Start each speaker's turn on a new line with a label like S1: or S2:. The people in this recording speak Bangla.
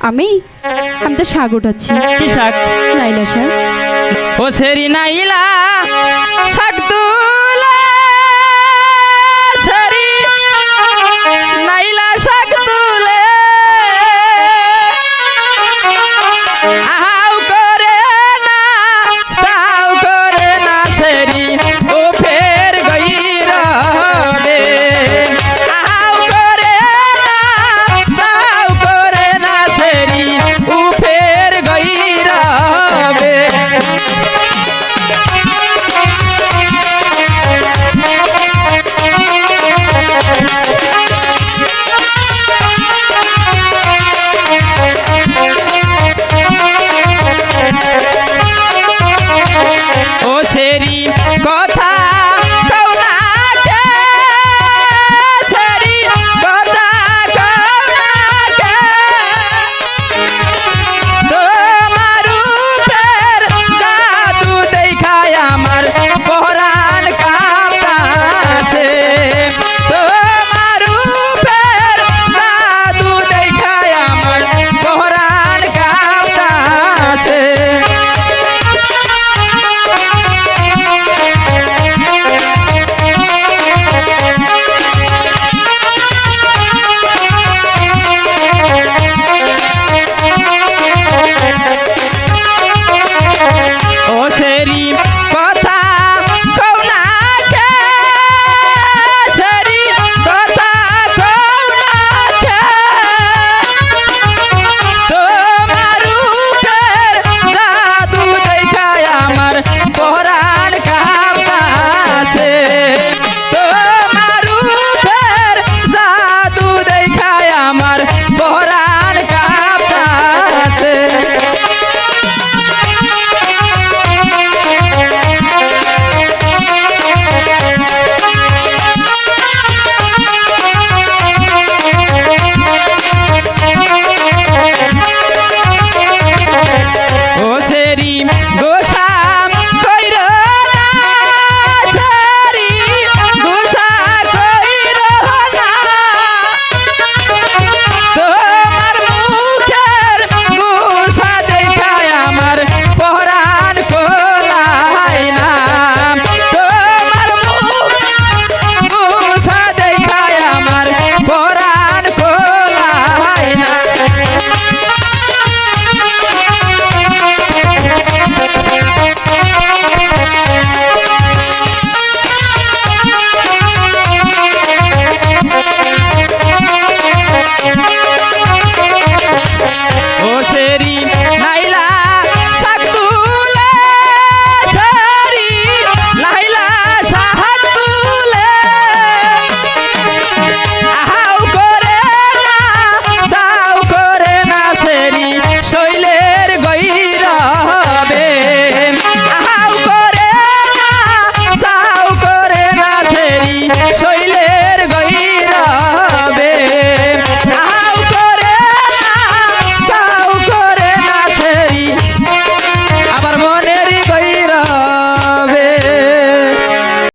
S1: আমি আমি তো শাক উঠাচ্ছি
S2: কি শাক?
S1: নাইলা শাক।
S2: ও সেরি নাইলা শাক